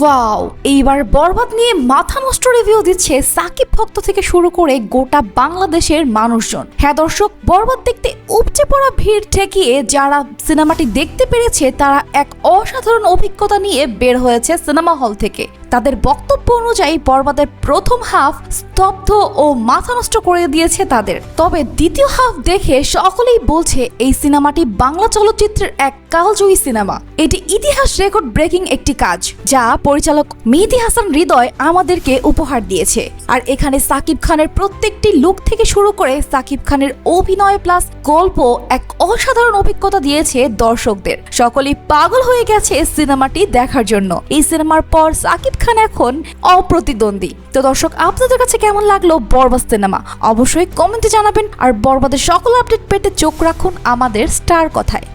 Wow এইবার বরবাদ নিয়ে মাথা নষ্ট রিভিউ দিচ্ছে সাকিব ভক্ত থেকে শুরু করে গোটা বাংলাদেশের মানুষজন। হ্যাঁ দর্শক, বরবাদ দেখতে উপচে পড়া ভিড় ঠেকিয়ে যারা সিনেমাটি দেখতে পেরেছে, তারা এক অসাধারণ অভিজ্ঞতা নিয়ে বের হয়েছে সিনেমা হল থেকে। তাদের বক্তব্য অনুযায়ী বরবাদের প্রথম হাফ স্তব্ধ ও মাথা নষ্ট করে দিয়েছে তাদের। তবে দ্বিতীয় হাফ দেখে সকলেই বলছে এই সিনেমাটি বাংলা চলচ্চিত্রের এক কালজয়ী সিনেমা। এটি ইতিহাস রেকর্ড ব্রেকিং একটি কাজ, যা পরিচালক মেহেদি হাসান হৃদয় আমাদেরকে উপহার দিয়েছে। আর এখানে সাকিব খানের প্রত্যেকটি লুক থেকে শুরু করে সাকিব খানের অভিনয় প্লাস গল্প এক অসাধারণ অভিজ্ঞতা দিয়েছে দর্শকদের। সকলেই পাগল হয়ে গেছে সিনেমাটি দেখার জন্য। এই সিনেমার পর সাকিব খান এখন অপ্রতিদ্বন্দ্বী। তো দর্শক, আপনাদের কাছে কেমন লাগল বরবাদ সিনেমা? অবশ্যই কমেন্টে জানাবেন আর বরবাদের সকল আপডেট পেতে চোখ রাখুন আমাদের স্টার কথায়।